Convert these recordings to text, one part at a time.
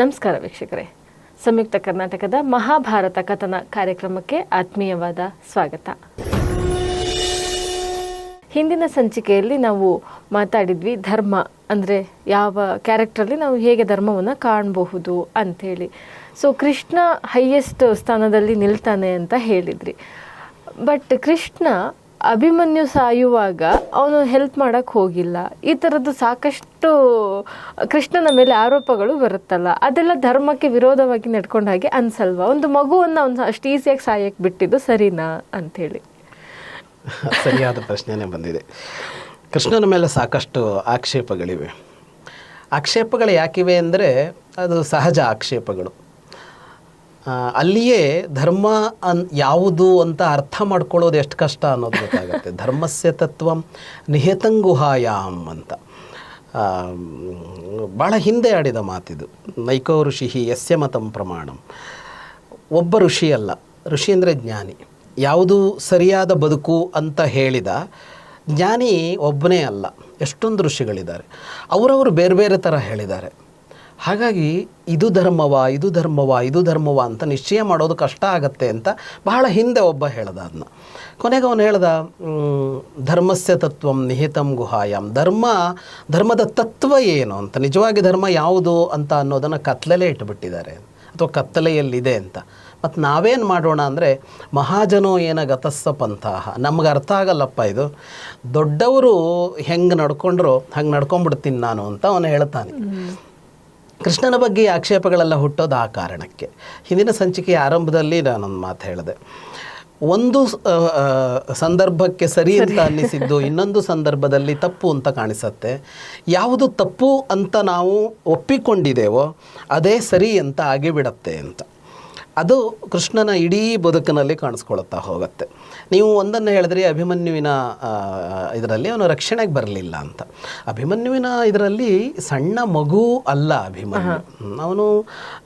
ನಮಸ್ಕಾರ ವೀಕ್ಷಕರೇ. ಸಂಯುಕ್ತ ಕರ್ನಾಟಕದ ಮಹಾಭಾರತ ಕಥನ ಕಾರ್ಯಕ್ರಮಕ್ಕೆ ಆತ್ಮೀಯವಾದ ಸ್ವಾಗತ. ಹಿಂದಿನ ಸಂಚಿಕೆಯಲ್ಲಿ ನಾವು ಮಾತಾಡಿದ್ವಿ ಧರ್ಮ, ಅಂದರೆ ಯಾವ ಕ್ಯಾರೆಕ್ಟ್ರಲ್ಲಿ ನಾವು ಹೇಗೆ ಧರ್ಮವನ್ನು ಕಾಣಬಹುದು ಅಂಥೇಳಿ. ಸೊ ಕೃಷ್ಣ ಹೈಯೆಸ್ಟ್ ಸ್ಥಾನದಲ್ಲಿ ನಿಲ್ತಾನೆ ಅಂತ ಹೇಳಿದ್ರಿ. ಬಟ್ ಕೃಷ್ಣ ಅಭಿಮನ್ಯು ಸಾಯುವಾಗ ಅವನು ಹೆಲ್ಪ್ ಮಾಡಕ್ಕೆ ಹೋಗಿಲ್ಲ. ಈ ಥರದ್ದು ಸಾಕಷ್ಟು ಕೃಷ್ಣನ ಮೇಲೆ ಆರೋಪಗಳು ಬರುತ್ತಲ್ಲ. ಅದೆಲ್ಲ ಧರ್ಮಕ್ಕೆ ವಿರೋಧವಾಗಿ ನಡ್ಕೊಂಡ ಹಾಗೆ ಅನ್ಸಲ್ವಾ? ಒಂದು ಮಗುವನ್ನು ಅವನು ಅಷ್ಟು ಈಸಿಯಾಗಿ ಸಾಯಕ್ಕೆ ಬಿಟ್ಟಿದ್ದು ಸರಿನಾ ಅಂಥೇಳಿ. ಸರಿಯಾದ ಪ್ರಶ್ನೆನೇ ಬಂದಿದೆ. ಕೃಷ್ಣನ ಮೇಲೆ ಸಾಕಷ್ಟು ಆಕ್ಷೇಪಗಳಿವೆ. ಆಕ್ಷೇಪಗಳು ಯಾಕಿವೆ ಅಂದರೆ ಅದು ಸಹಜ ಆಕ್ಷೇಪಗಳು. ಅಲ್ಲಿಯೇ ಧರ್ಮ ಅನ್ ಯಾವುದು ಅಂತ ಅರ್ಥ ಮಾಡ್ಕೊಳ್ಳೋದು ಎಷ್ಟು ಕಷ್ಟ ಅನ್ನೋದು ಗೊತ್ತಾಗುತ್ತೆ. ಧರ್ಮಸ್ಯ ತತ್ವಂ ನಿಹತಂಗುಹಾಯಾಮ್ ಅಂತ. ಭಾಳ ಹಿಂದೆ ಆಡಿದ ಮಾತಿದು. ನೈಕೋ ಋಷಿ ಯಸ್ಯ ಮತಂ ಪ್ರಮಾಣಂ. ಒಬ್ಬ ಋಷಿ ಅಲ್ಲ ಋಷಿ ಅಂದರೆ ಜ್ಞಾನಿ. ಯಾವುದು ಸರಿಯಾದ ಬದುಕು ಅಂತ ಹೇಳಿದ ಜ್ಞಾನಿ ಒಬ್ಬನೇ ಅಲ್ಲ, ಎಷ್ಟೊಂದು ಋಷಿಗಳಿದ್ದಾರೆ. ಅವರವರು ಬೇರೆ ಬೇರೆ ಥರ ಹೇಳಿದ್ದಾರೆ. ಹಾಗಾಗಿ ಇದು ಧರ್ಮವ ಇದು ಧರ್ಮವ ಇದು ಧರ್ಮವ ಅಂತ ನಿಶ್ಚಯ ಮಾಡೋದು ಕಷ್ಟ ಆಗತ್ತೆ ಅಂತ ಬಹಳ ಹಿಂದೆ ಒಬ್ಬ ಹೇಳ್ದ ಅದನ್ನ ಕೊನೆಗೆ ಅವನು ಹೇಳ್ದ ಧರ್ಮಸ್ಯ ತತ್ವಂ ನಿಹಿತಂ ಗುಹಾಯಂ. ಧರ್ಮ, ಧರ್ಮದ ತತ್ವ ಏನು ಅಂತ, ನಿಜವಾಗಿ ಧರ್ಮ ಯಾವುದು ಅಂತ ಅನ್ನೋದನ್ನು ಕತ್ಲಲ್ಲೇ ಇಟ್ಟುಬಿಟ್ಟಿದ್ದಾರೆ ಅಥವಾ ಕತ್ತಲೆಯಲ್ಲಿದೆ ಅಂತ. ಮತ್ತು ನಾವೇನು ಮಾಡೋಣ ಅಂದರೆ, ಮಹಾಜನೋ ಏನ ಗತಸ್ಸ ಪಂಥಾಹ. ನಮ್ಗೆ ಅರ್ಥ ಆಗಲ್ಲಪ್ಪ ಇದು. ದೊಡ್ಡವರು ಹೆಂಗೆ ನಡ್ಕೊಂಡ್ರು, ಹಂಗೆ ನಡ್ಕೊಂಡ್ಬಿಡ್ತೀನಿ ನಾನು ಅಂತ ಅವನು ಹೇಳ್ತಾನೆ. ಕೃಷ್ಣನ ಬಗ್ಗೆ ಆಕ್ಷೇಪಗಳೆಲ್ಲ ಹುಟ್ಟೋದು ಆ ಕಾರಣಕ್ಕೆ. ಹಿಂದಿನ ಸಂಚಿಕೆಯ ಆರಂಭದಲ್ಲಿ ನಾನೊಂದು ಮಾತು ಹೇಳಿದೆ. ಒಂದು ಸಂದರ್ಭಕ್ಕೆ ಸರಿ ಅಂತ ಅನ್ನಿಸಿದ್ದು ಇನ್ನೊಂದು ಸಂದರ್ಭದಲ್ಲಿ ತಪ್ಪು ಅಂತ ಕಾಣಿಸುತ್ತೆ. ಯಾವುದು ತಪ್ಪು ಅಂತ ನಾವು ಒಪ್ಪಿಕೊಂಡಿದ್ದೇವೋ ಅದೇ ಸರಿ ಅಂತ ಆಗಿಬಿಡತ್ತೆ ಅಂತ. ಅದು ಕೃಷ್ಣನ ಇಡೀ ಬದುಕಿನಲ್ಲಿ ಕಾಣಿಸ್ಕೊಳ್ತಾ ಹೋಗುತ್ತೆ. ನೀವು ಒಂದನ್ನು ಹೇಳಿದ್ರಿ ಅಭಿಮನ್ಯುವಿನ ಇದರಲ್ಲಿ ಅವನು ರಕ್ಷಣೆಗೆ ಬರಲಿಲ್ಲ ಅಂತ. ಅಭಿಮನ್ಯುವಿನ ಇದರಲ್ಲಿ ಸಣ್ಣ ಮಗು ಅಲ್ಲ ಅಭಿಮನ್ಯು. ಅವನು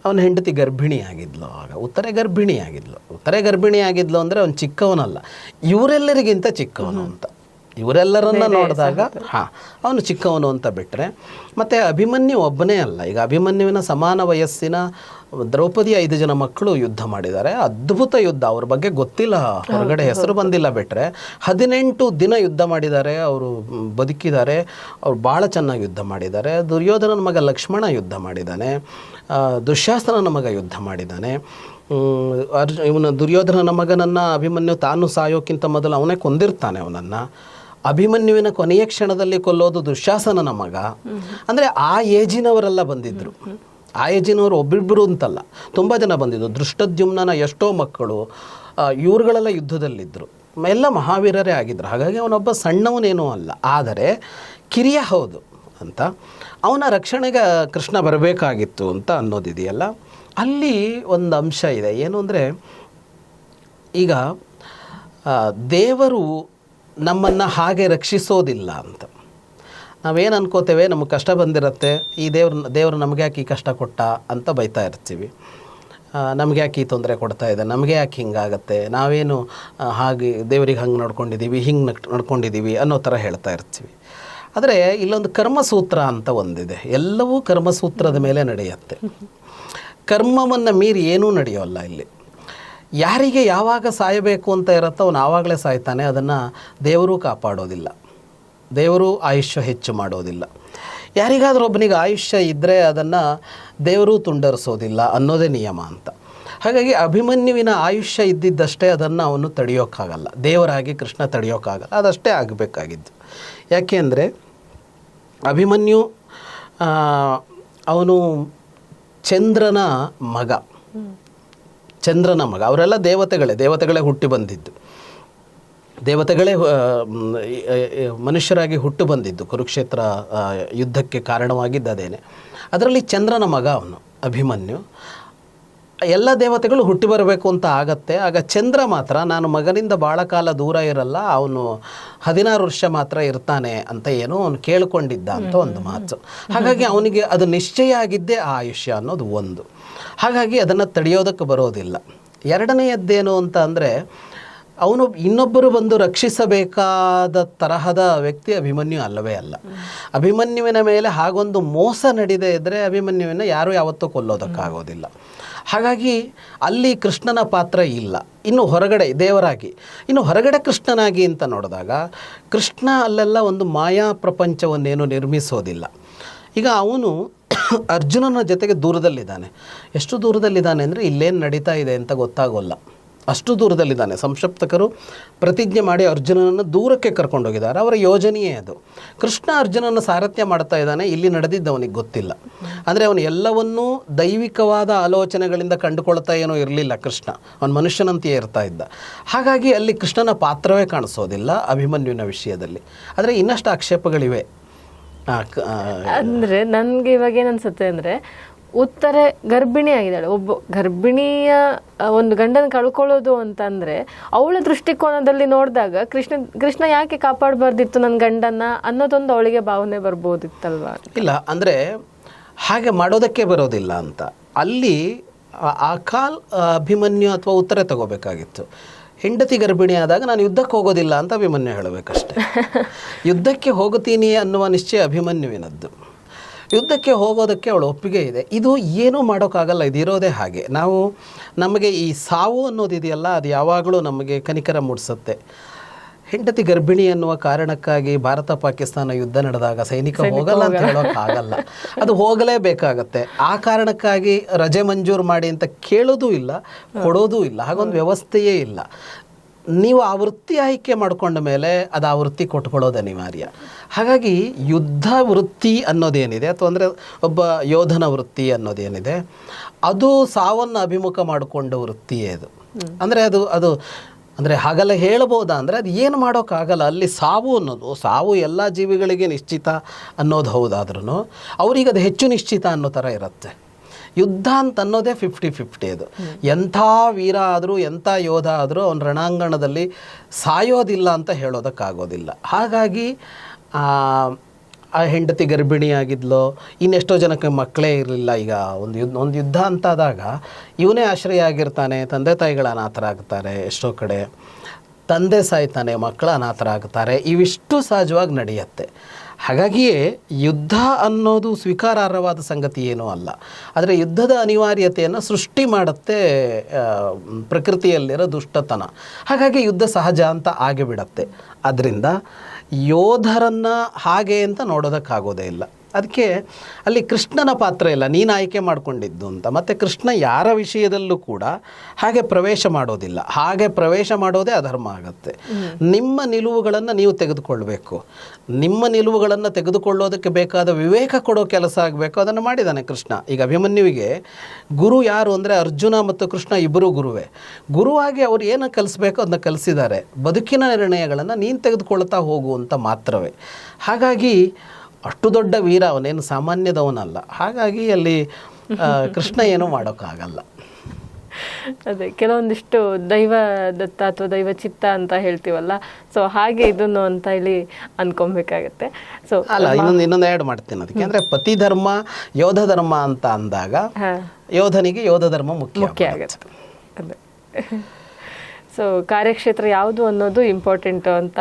ಅವನ ಹೆಂಡತಿ ಗರ್ಭಿಣಿಯಾಗಿದ್ಲು ಆಗ. ಉತ್ತರೆ ಗರ್ಭಿಣಿಯಾಗಿದ್ಲು. ಉತ್ತರೆ ಗರ್ಭಿಣಿಯಾಗಿದ್ಲು ಅಂದರೆ ಅವನು ಚಿಕ್ಕವನಲ್ಲ. ಇವರೆಲ್ಲರಿಗಿಂತ ಚಿಕ್ಕವನು ಅಂತ. ಇವರೆಲ್ಲರನ್ನ ನೋಡಿದಾಗ ಹಾಂ ಅವನು ಚಿಕ್ಕವನು ಅಂತ ಬಿಟ್ಟರೆ ಮತ್ತು ಅಭಿಮನ್ಯು ಒಬ್ಬನೇ ಅಲ್ಲ. ಈಗ ಅಭಿಮನ್ಯುವಿನ ಸಮಾನ ವಯಸ್ಸಿನ ದ್ರೌಪದಿ ಐದು ಜನ ಮಕ್ಕಳು ಯುದ್ಧ ಮಾಡಿದ್ದಾರೆ. ಅದ್ಭುತ ಯುದ್ಧ. ಅವ್ರ ಬಗ್ಗೆ ಗೊತ್ತಿಲ್ಲ. ಹೊರಗಡೆ ಹೆಸರು ಬಂದಿಲ್ಲ ಬಿಟ್ಟರೆ ಹದಿನೆಂಟು ದಿನ ಯುದ್ಧ ಮಾಡಿದ್ದಾರೆ. ಅವರು ಬದುಕಿದ್ದಾರೆ. ಅವ್ರು ಭಾಳ ಚೆನ್ನಾಗಿ ಯುದ್ಧ ಮಾಡಿದ್ದಾರೆ. ದುರ್ಯೋಧನನ ಮಗ ಲಕ್ಷ್ಮಣ ಯುದ್ಧ ಮಾಡಿದ್ದಾನೆ. ದುಶ್ಯಾಸನನ ಮಗ ಯುದ್ಧ ಮಾಡಿದ್ದಾನೆ. ಅರ್ಜು ಇವನ ದುರ್ಯೋಧನನ ಮಗನನ್ನು ಅಭಿಮನ್ಯು ತಾನು ಸಾಯೋಕ್ಕಿಂತ ಮೊದಲು ಅವನೇ ಕೊಂದಿರ್ತಾನೆ ಅವನನ್ನು. ಅಭಿಮನ್ಯುವಿನ ಕೊನೆಯ ಕ್ಷಣದಲ್ಲಿ ಕೊಲ್ಲೋದು ದುಶ್ಯಾಸನನ ಮಗ. ಅಂದರೆ ಆ ಏಜಿನವರೆಲ್ಲ ಬಂದಿದ್ದರು ಆ ಏಜಿನವರು ಒಬ್ಬಿಬ್ಬರು ಅಂತಲ್ಲ, ತುಂಬ ಜನ ಬಂದಿದ್ದು ದೃಷ್ಟದ್ಯುಮ್ನನ ಎಷ್ಟೋ ಮಕ್ಕಳು ಇವ್ರುಗಳೆಲ್ಲ ಯುದ್ಧದಲ್ಲಿದ್ದರು ಎಲ್ಲ ಮಹಾವೀರರೇ ಆಗಿದ್ದರು ಹಾಗಾಗಿ ಅವನೊಬ್ಬ ಸಣ್ಣವನೇನೂ ಅಲ್ಲ. ಆದರೆ ಕಿರಿಯ ಹೌದು ಅಂತ. ಅವನ ರಕ್ಷಣೆಗೆ ಕೃಷ್ಣ ಬರಬೇಕಾಗಿತ್ತು ಅಂತ ಅನ್ನೋದಿದೆಯಲ್ಲ. ಅಲ್ಲಿ ಒಂದು ಅಂಶ ಇದೆ. ಏನು ಅಂದರೆ, ಈಗ ದೇವರು ನಮ್ಮನ್ನು ಹಾಗೆ ರಕ್ಷಿಸೋದಿಲ್ಲ ಅಂತ. ನಾವೇನು ಅನ್ಕೋತೇವೆ, ನಮಗೆ ಕಷ್ಟ ಬಂದಿರತ್ತೆ, ಈ ದೇವ್ರ, ದೇವರು ನಮಗೆ ಯಾಕೆ ಈ ಕಷ್ಟ ಕೊಟ್ಟ ಅಂತ ಬೈತಾ ಇರ್ತೀವಿ. ನಮಗೆ ಯಾಕೆ ಈ ತೊಂದರೆ ಕೊಡ್ತಾ ಇದೆ, ನಮಗೆ ಯಾಕೆ ಹಿಂಗಾಗತ್ತೆ, ನಾವೇನು ಹಾಗೆ ದೇವರಿಗೆ ಹಂಗೆ ನಡ್ಕೊಂಡಿದ್ದೀವಿ ಹಿಂಗೆ ನಡ್ ನಡ್ಕೊಂಡಿದ್ದೀವಿ ಅನ್ನೋ ಥರ ಹೇಳ್ತಾ ಇರ್ತೀವಿ. ಆದರೆ ಇಲ್ಲೊಂದು ಕರ್ಮಸೂತ್ರ ಅಂತ ಒಂದಿದೆ, ಎಲ್ಲವೂ ಕರ್ಮಸೂತ್ರದ ಮೇಲೆ ನಡೆಯುತ್ತೆ. ಕರ್ಮವನ್ನು ಮೀರಿ ಏನೂ ನಡೆಯೋಲ್ಲ ಇಲ್ಲಿ. ಯಾರಿಗೆ ಯಾವಾಗ ಸಾಯಬೇಕು ಅಂತ ಇರುತ್ತೋ ಅವನು ಆವಾಗಲೇ ಸಾಯ್ತಾನೆ, ಅದನ್ನು ದೇವರು ಕಾಪಾಡೋದಿಲ್ಲ. ದೇವರು ಆಯುಷ್ಯ ಹೆಚ್ಚು ಮಾಡೋದಿಲ್ಲ. ಯಾರಿಗಾದರೂ ಒಬ್ಬನಿಗೆ ಆಯುಷ್ಯ ಇದ್ದರೆ ಅದನ್ನು ದೇವರು ತುಂಡರಿಸೋದಿಲ್ಲ ಅನ್ನೋದೇ ನಿಯಮ ಅಂತ. ಹಾಗಾಗಿ ಅಭಿಮನ್ಯುವಿನ ಆಯುಷ್ಯ ಇದ್ದಿದ್ದಷ್ಟೇ ಅದನ್ನು ಅವನು ತಡೆಯೋಕ್ಕಾಗಲ್ಲ. ದೇವರಾಗಿ ಕೃಷ್ಣ ತಡೆಯೋಕ್ಕಾಗಲ್ಲ. ಅದಷ್ಟೇ ಆಗಬೇಕಾಗಿದ್ದು. ಯಾಕೆ ಅಂದರೆ ಅಭಿಮನ್ಯು ಅವನು ಚಂದ್ರನ ಮಗ. ಚಂದ್ರನ ಮಗ ಅವರೆಲ್ಲ ದೇವತೆಗಳೇ ದೇವತೆಗಳೇ ಹುಟ್ಟಿ ಬಂದಿದ್ದು. ದೇವತೆಗಳೇ ಮನುಷ್ಯರಾಗಿ ಹುಟ್ಟು ಬಂದಿದ್ದು ಕುರುಕ್ಷೇತ್ರ ಯುದ್ಧಕ್ಕೆ ಕಾರಣವಾಗಿದ್ದದೇನೆ. ಅದರಲ್ಲಿ ಚಂದ್ರನ ಮಗ ಅವನು ಅಭಿಮನ್ಯು. ಎಲ್ಲ ದೇವತೆಗಳು ಹುಟ್ಟಿ ಬರಬೇಕು ಅಂತ ಆಗತ್ತೆ ಆಗ ಚಂದ್ರ ಮಾತ್ರ ನಾನು ಮಗನಿಂದ ಭಾಳ ಕಾಲ ದೂರ ಇರಲ್ಲ ಅವನು ಹದಿನಾರು ವರ್ಷ ಮಾತ್ರ ಇರ್ತಾನೆ ಅಂತ ಏನೋ ಅವನು ಕೇಳಿಕೊಂಡಿದ್ದ ಅಂತ ಒಂದು ಮಾತು. ಹಾಗಾಗಿ ಅವನಿಗೆ ಅದು ನಿಶ್ಚಯ ಆಗಿದ್ದೇ ಆ ಆಯುಷ್ಯ ಅನ್ನೋದು ಒಂದು. ಹಾಗಾಗಿ ಅದನ್ನು ತಡೆಯೋದಕ್ಕೆ ಬರೋದಿಲ್ಲ. ಎರಡನೆಯದ್ದೇನು ಅಂತ ಅಂದರೆ, ಅವನು ಇನ್ನೊಬ್ಬರು ಬಂದು ರಕ್ಷಿಸಬೇಕಾದ ತರಹದ ವ್ಯಕ್ತಿ ಅಭಿಮನ್ಯು ಅಲ್ಲವೇ ಅಲ್ಲ. ಅಭಿಮನ್ಯುವಿನ ಮೇಲೆ ಹಾಗೊಂದು ಮೋಸ ನಡೀದೇ ಇದ್ದರೆ ಅಭಿಮನ್ಯುವಿನ ಯಾರೂ ಯಾವತ್ತೂ ಕೊಲ್ಲೋದಕ್ಕಾಗೋದಿಲ್ಲ. ಹಾಗಾಗಿ ಅಲ್ಲಿ ಕೃಷ್ಣನ ಪಾತ್ರ ಇಲ್ಲ. ಇನ್ನು ಹೊರಗಡೆ, ದೇವರಾಗಿ. ಇನ್ನು ಹೊರಗಡೆ ಕೃಷ್ಣನಾಗಿ ಅಂತ ನೋಡಿದಾಗ, ಕೃಷ್ಣ ಅಲ್ಲೆಲ್ಲ ಒಂದು ಮಾಯಾ ಪ್ರಪಂಚವನ್ನೇನು ನಿರ್ಮಿಸೋದಿಲ್ಲ. ಈಗ ಅವನು ಅರ್ಜುನನ ಜೊತೆಗೆ ದೂರದಲ್ಲಿದ್ದಾನೆ. ಎಷ್ಟು ದೂರದಲ್ಲಿದ್ದಾನೆ ಅಂದರೆ ಇಲ್ಲೇನು ನಡೀತಾ ಇದೆ ಅಂತ ಗೊತ್ತಾಗೋಲ್ಲ. ಅಷ್ಟು ದೂರದಲ್ಲಿದ್ದಾನೆ. ಸಂಕ್ಷಪ್ತಕರು ಪ್ರತಿಜ್ಞೆ ಮಾಡಿ ಅರ್ಜುನನನ್ನು ದೂರಕ್ಕೆ ಕರ್ಕೊಂಡೋಗಿದ್ದಾರೆ. ಅವರ ಯೋಜನೆಯೇ ಅದು. ಕೃಷ್ಣ ಅರ್ಜುನನ ಸಾರಥ್ಯ ಮಾಡ್ತಾ ಇದ್ದಾನೆ. ಇಲ್ಲಿ ನಡೆದಿದ್ದು ಅವನಿಗೆ ಗೊತ್ತಿಲ್ಲ. ಅಂದರೆ ಅವನು ಎಲ್ಲವನ್ನೂ ದೈವಿಕವಾದ ಆಲೋಚನೆಗಳಿಂದ ಕಂಡುಕೊಳ್ತಾ ಏನೋ ಇರಲಿಲ್ಲ ಕೃಷ್ಣ. ಅವನು ಮನುಷ್ಯನಂತೆಯೇ ಇರ್ತಾ ಇದ್ದ. ಹಾಗಾಗಿ ಅಲ್ಲಿ ಕೃಷ್ಣನ ಪಾತ್ರವೇ ಕಾಣಿಸೋದಿಲ್ಲ ಅಭಿಮನ್ಯುವಿನ ವಿಷಯದಲ್ಲಿ. ಆದರೆ ಇನ್ನಷ್ಟು ಆಕ್ಷೇಪಗಳಿವೆ. ಅಂದ್ರೆ ನನ್ಗೆ ಇವಾಗ ಏನ್ ಅನ್ಸುತ್ತೆ ಅಂದ್ರೆ ಉತ್ತರ ಗರ್ಭಿಣಿ ಆಗಿದ್ದಾಳೆ. ಒಬ್ಬ ಗರ್ಭಿಣಿಯ ಒಂದು ಗಂಡನ ಕಳ್ಕೊಳ್ಳೋದು ಅಂತಂದ್ರೆ ಅವಳ ದೃಷ್ಟಿಕೋನದಲ್ಲಿ ನೋಡಿದಾಗ ಕೃಷ್ಣ ಕೃಷ್ಣ ಯಾಕೆ ಕಾಪಾಡಬಾರ್ದಿತ್ತು ನನ್ನ ಗಂಡನ್ನ ಅನ್ನೋದೊಂದು ಅವಳಿಗೆ ಭಾವನೆ ಬರ್ಬೋದಿತ್ತಲ್ವಾ? ಇಲ್ಲ ಅಂದರೆ ಹಾಗೆ ಮಾಡೋದಕ್ಕೆ ಬರೋದಿಲ್ಲ ಅಂತ. ಅಲ್ಲಿ ಆ ಕಾಲ್ ಅಭಿಮನ್ಯು ಅಥವಾ ಉತ್ತರ ತಗೋಬೇಕಾಗಿತ್ತು. ಹೆಂಡತಿ ಗರ್ಭಿಣಿ ಆದಾಗ ನಾನು ಯುದ್ಧಕ್ಕೆ ಹೋಗೋದಿಲ್ಲ ಅಂತ ಅಭಿಮನ್ಯು ಹೇಳಬೇಕಷ್ಟೆ. ಯುದ್ಧಕ್ಕೆ ಹೋಗುತ್ತೀನಿ ಅನ್ನುವ ನಿಶ್ಚಯ ಅಭಿಮನ್ಯುವಿನದ್ದು. ಯುದ್ಧಕ್ಕೆ ಹೋಗೋದಕ್ಕೆ ಅವಳು ಒಪ್ಪಿಗೆ ಇದೆ. ಇದು ಏನೂ ಮಾಡೋಕ್ಕಾಗಲ್ಲ ಇದಿರೋದೇ ಹಾಗೆ. ನಾವು ನಮಗೆ ಈ ಸಾವು ಅನ್ನೋದಿದೆಯಲ್ಲ ಅದು ಯಾವಾಗಲೂ ನಮಗೆ ಕನಿಕರ ಮೂಡಿಸುತ್ತೆ. ಹೆಂಡತಿ ಗರ್ಭಿಣಿ ಅನ್ನುವ ಕಾರಣಕ್ಕಾಗಿ ಭಾರತ ಪಾಕಿಸ್ತಾನ ಯುದ್ಧ ನಡೆದಾಗ ಸೈನಿಕ ಹೋಗಲ್ಲ ಅಂತ ಹೇಳೋಕ್ಕಾಗಲ್ಲ ಅದು ಹೋಗಲೇಬೇಕಾಗತ್ತೆ. ಆ ಕಾರಣಕ್ಕಾಗಿ ರಜೆ ಮಂಜೂರು ಮಾಡಿ ಅಂತ ಕೇಳೋದೂ ಇಲ್ಲ ಕೊಡೋದೂ ಇಲ್ಲ. ಹಾಗೊಂದು ವ್ಯವಸ್ಥೆಯೇ ಇಲ್ಲ. ನೀವು ಆ ವೃತ್ತಿ ಆಯ್ಕೆ ಮಾಡಿಕೊಂಡ ಮೇಲೆ ಅದು ಆ ವೃತ್ತಿ ಕೊಟ್ಕೊಳ್ಳೋದು ಅನಿವಾರ್ಯ. ಹಾಗಾಗಿ ಯುದ್ಧ ವೃತ್ತಿ ಅನ್ನೋದೇನಿದೆ ಅಥವಾ ಅಂದರೆ ಒಬ್ಬ ಯೋಧನ ವೃತ್ತಿ ಅನ್ನೋದೇನಿದೆ ಅದು ಸಾವನ್ನು ಅಭಿಮುಖ ಮಾಡಿಕೊಂಡ ವೃತ್ತಿಯೇ ಅದು. ಅಂದರೆ ಅದು ಅದು ಅಂದರೆ ಹಾಗೆಲ್ಲ ಹೇಳ್ಬೋದಾ ಅಂದರೆ ಅದು ಏನು ಮಾಡೋಕ್ಕಾಗಲ್ಲ. ಅಲ್ಲಿ ಸಾವು ಅನ್ನೋದು ಸಾವು ಎಲ್ಲ ಜೀವಿಗಳಿಗೆ ನಿಶ್ಚಿತ ಅನ್ನೋದು ಹೌದಾದ್ರೂ ಅವ್ರಿಗೆ ಅದು ಹೆಚ್ಚು ನಿಶ್ಚಿತ ಅನ್ನೋ ಥರ ಇರುತ್ತೆ. ಯುದ್ಧ ಅಂತ ಅನ್ನೋದೇ ಫಿಫ್ಟಿ ಫಿಫ್ಟಿ ಅದು ಎಂಥ ವೀರ ಆದರೂ ಎಂಥ ಯೋಧ ಆದರೂ ಅವನ ರಣಾಂಗಣದಲ್ಲಿ ಸಾಯೋದಿಲ್ಲ ಅಂತ ಹೇಳೋದಕ್ಕಾಗೋದಿಲ್ಲ. ಹಾಗಾಗಿ ಆ, ಹೆಂಡತಿ ಗರ್ಭಿಣಿಯಾಗಿದ್ಲೋ ಇನ್ನೆಷ್ಟೋ ಜನಕ್ಕೆ ಮಕ್ಕಳೇ ಇರಲಿಲ್ಲ. ಈಗ ಒಂದು ಯುದ್ಧ ಒಂದು ಯುದ್ಧ ಅಂತಾದಾಗ ಇವನೇ ಆಶ್ರಯ ಆಗಿರ್ತಾನೆ ತಂದೆ ತಾಯಿಗಳು ಅನಾಥರ ಆಗ್ತಾರೆ ಎಷ್ಟೋ ಕಡೆ. ತಂದೆ ಸಾಯ್ತಾನೆ ಮಕ್ಕಳು ಅನಾಥರಾಗ್ತಾರೆ ಇವಿಷ್ಟು ಸಹಜವಾಗಿ ನಡೆಯುತ್ತೆ. ಹಾಗಾಗಿಯೇ ಯುದ್ಧ ಅನ್ನೋದು ಸ್ವೀಕಾರಾರ್ಹವಾದ ಸಂಗತಿ ಏನೂ ಅಲ್ಲ. ಆದರೆ ಯುದ್ಧದ ಅನಿವಾರ್ಯತೆಯನ್ನು ಸೃಷ್ಟಿ ಮಾಡುತ್ತೆ ಪ್ರಕೃತಿಯಲ್ಲಿರೋ ದುಷ್ಟತನ. ಹಾಗಾಗಿ ಯುದ್ಧ ಸಹಜ ಅಂತ ಆಗಿಬಿಡತ್ತೆ. ಅದರಿಂದ ಯೋಧರನ್ನು ಹಾಗೆ ಅಂತ ನೋಡೋದಕ್ಕಾಗೋದೇ ಇಲ್ಲ. ಅದಕ್ಕೆ ಅಲ್ಲಿ ಕೃಷ್ಣನ ಪಾತ್ರ ಇಲ್ಲ, ನೀನು ಆಯ್ಕೆ ಮಾಡಿಕೊಂಡಿದ್ದು ಅಂತ. ಮತ್ತು ಕೃಷ್ಣ ಯಾರ ವಿಷಯದಲ್ಲೂ ಕೂಡ ಹಾಗೆ ಪ್ರವೇಶ ಮಾಡೋದಿಲ್ಲ. ಹಾಗೆ ಪ್ರವೇಶ ಮಾಡೋದೇ ಅಧರ್ಮ ಆಗುತ್ತೆ. ನಿಮ್ಮ ನಿಲುವುಗಳನ್ನು ನೀವು ತೆಗೆದುಕೊಳ್ಬೇಕು. ನಿಮ್ಮ ನಿಲುವುಗಳನ್ನು ತೆಗೆದುಕೊಳ್ಳೋದಕ್ಕೆ ಬೇಕಾದ ವಿವೇಕ ಕೊಡೋ ಕೆಲಸ ಆಗಬೇಕು, ಅದನ್ನು ಮಾಡಿದ್ದಾನೆ ಕೃಷ್ಣ. ಈಗ ಅಭಿಮನ್ಯುವಿಗೆ ಗುರು ಯಾರು ಅಂದರೆ ಅರ್ಜುನ ಮತ್ತು ಕೃಷ್ಣ ಇಬ್ಬರು ಗುರುವೇ. ಗುರುವಾಗಿ ಅವ್ರು ಏನು ಕಲಿಸ್ಬೇಕು ಅದನ್ನ ಕಲಿಸಿದ್ದಾರೆ. ಬದುಕಿನ ನಿರ್ಣಯಗಳನ್ನು ನೀನು ತೆಗೆದುಕೊಳ್ತಾ ಹೋಗು ಅಂತ ಮಾತ್ರವೇ. ಹಾಗಾಗಿ ಅಷ್ಟು ದೊಡ್ಡ ವೀರ ಅವನೇನು ಸಾಮಾನ್ಯದವನಲ್ಲ. ಹಾಗಾಗಿ ಅಲ್ಲಿ ಕೃಷ್ಣ ಏನು ಮಾಡೋಕ್ಕಾಗಲ್ಲ. ಅದೇ ಕೆಲವೊಂದಿಷ್ಟು ದೈವ ದತ್ತ ಅಥವಾ ದೈವ ಚಿತ್ತ ಅಂತ ಹೇಳ್ತೀವಲ್ಲ ಸೊ ಹಾಗೆ ಇದನ್ನು ಅಂತ ಹೇಳಿ ಅನ್ಕೊಬೇಕಾಗತ್ತೆ. ಸೊ ಅಲ್ಲ ಇನ್ನೊಂದು ಇನ್ನೊಂದು ಆ್ಯಡ್ ಮಾಡ್ತೀನಿ ಅದಕ್ಕೆ. ಅಂದರೆ ಪತಿ ಧರ್ಮ ಯೋಧ ಧರ್ಮ ಅಂತ ಅಂದಾಗ ಯೋಧನಿಗೆ ಯೋಧ ಧರ್ಮ ಮುಖ್ಯ ಮುಖ್ಯ ಆಗತ್ತೆ. ಅದೇ. ಸೊ ಕಾರ್ಯಕ್ಷೇತ್ರ ಯಾವುದು ಅನ್ನೋದು ಇಂಪಾರ್ಟೆಂಟ್ ಅಂತ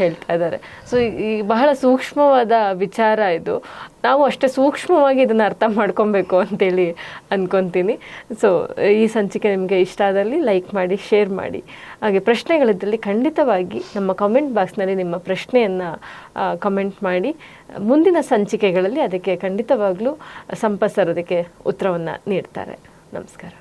ಹೇಳ್ತಾ ಇದ್ದಾರೆ. ಸೊ ಈ ಬಹಳ ಸೂಕ್ಷ್ಮವಾದ ವಿಚಾರ ಇದು. ನಾವು ಅಷ್ಟೇ ಸೂಕ್ಷ್ಮವಾಗಿ ಇದನ್ನು ಅರ್ಥ ಮಾಡ್ಕೊಬೇಕು ಅಂತೇಳಿ ಅಂದ್ಕೊತೀನಿ ಸೊ ಈ ಸಂಚಿಕೆ ನಿಮಗೆ ಇಷ್ಟ ಆದಲ್ಲಿ ಲೈಕ್ ಮಾಡಿ ಶೇರ್ ಮಾಡಿ. ಹಾಗೆ ಪ್ರಶ್ನೆಗಳಿದ್ದಲ್ಲಿ ಖಂಡಿತವಾಗಿ ನಮ್ಮ ಕಮೆಂಟ್ ಬಾಕ್ಸ್ನಲ್ಲಿ ನಿಮ್ಮ ಪ್ರಶ್ನೆಯನ್ನು ಕಮೆಂಟ್ ಮಾಡಿ. ಮುಂದಿನ ಸಂಚಿಕೆಗಳಲ್ಲಿ ಅದಕ್ಕೆ ಖಂಡಿತವಾಗ್ಲೂ ಸಂಪಸರ್ ಅದಕ್ಕೆ ಉತ್ತರವನ್ನು ನೀಡ್ತಾರೆ. ನಮಸ್ಕಾರ.